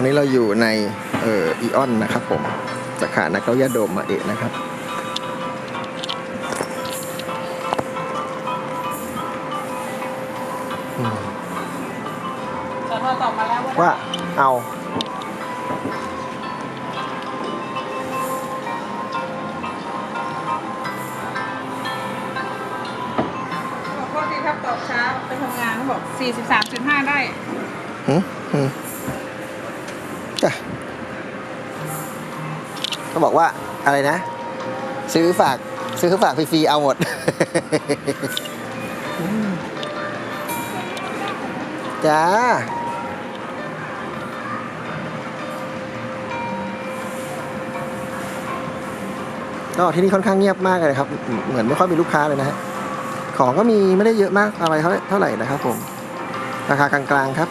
อนนี้เราอยู่ในเอ่ออีออนนะครับผมสาขานักเก้ายาโดมมาเอะนะครับสทตอบมาแล้วว่าว่าเอาบอกว่าที่ครับตอบช้าไปทำงานเขาบอก 43.5 ได้หืมหืม จ้ะเขาบอกว่าอะไรนะ ซื้อฝากซื้อฝากฟรีๆเอาหมด จ้าก็ที่นี่ค่อนข้างเงียบมากเลยครับ เหมือนไม่ค่อยมีลูกค้าเลยนะฮะ ของก็มีไม่ได้เยอะมากอะไรเท่าเท่าไหร่นะครับผม ราคากลางๆครับ